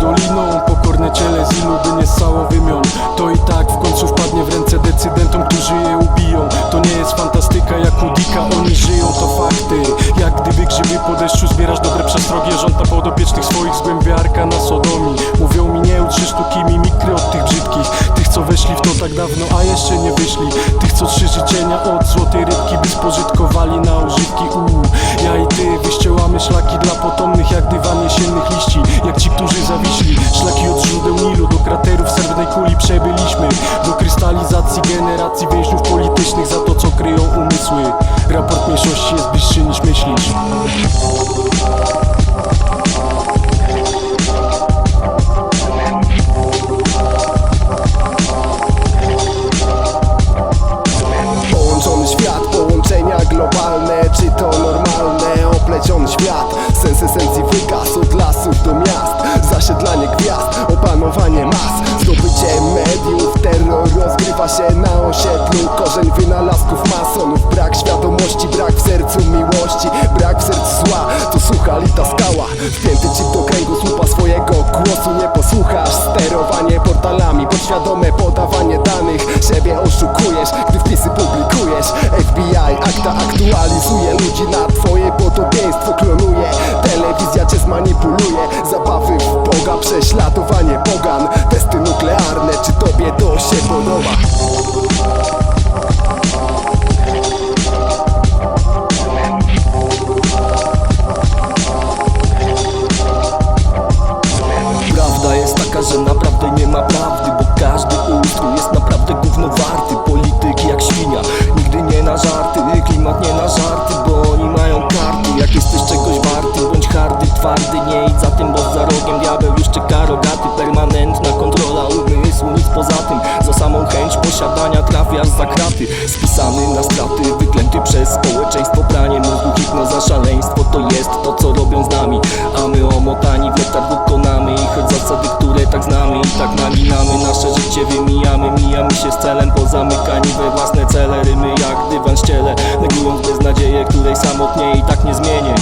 doliną Pokorne ciele z ilu by nie stało wymion. To i tak w końcu wpadnie w ręce decydentom, którzy je ubiją. To nie jest fantastyka jak u oni żyją, to fakty. Jak gdyby grzyby po deszczu zbierasz dobre przestrogie Żąda podopiecznych swoich zgłębiarka na sodomi Mówią mi nie uczy sztuki mimikry od tych brzydkich. Tych co weszli w to tak dawno, a jeszcze nie wyszli. Tych co trzy życzenia od złotej rybki by spożyli krystalizacji generacji więźniów politycznych Za to co kryją umysły Raport mniejszości jest bliższy niż myślisz Połączony świat, połączenia globalne Czy to normalne? Opleciony świat Sens esencji wykaz od lasów do miast Zasiedlanie gwiazd, opanowanie sercu miłości. Brak w sercu zła, to sucha lita skała. Wpięty ci do kręgosłupa swojego głosu. Nie posłuchasz Sterowanie portalami, podświadome podawanie danych. Siebie oszukujesz, Permanentna kontrola umysłu, nic poza tym. Za samą chęć posiadania trafiasz za kraty. Spisany na straty, wyklęty przez społeczeństwo Pranie mózgu, hipnoza, szaleństwo. To jest to, co robią z nami. A my omotani w letargu konamy I choć zasady, które tak znamy I tak naginamy nasze życie wymijamy Mijamy się z celem, pozamykani we własne cele. Rymy jak dywan ściele Negując beznadzieję, której samotnie i tak nie zmienię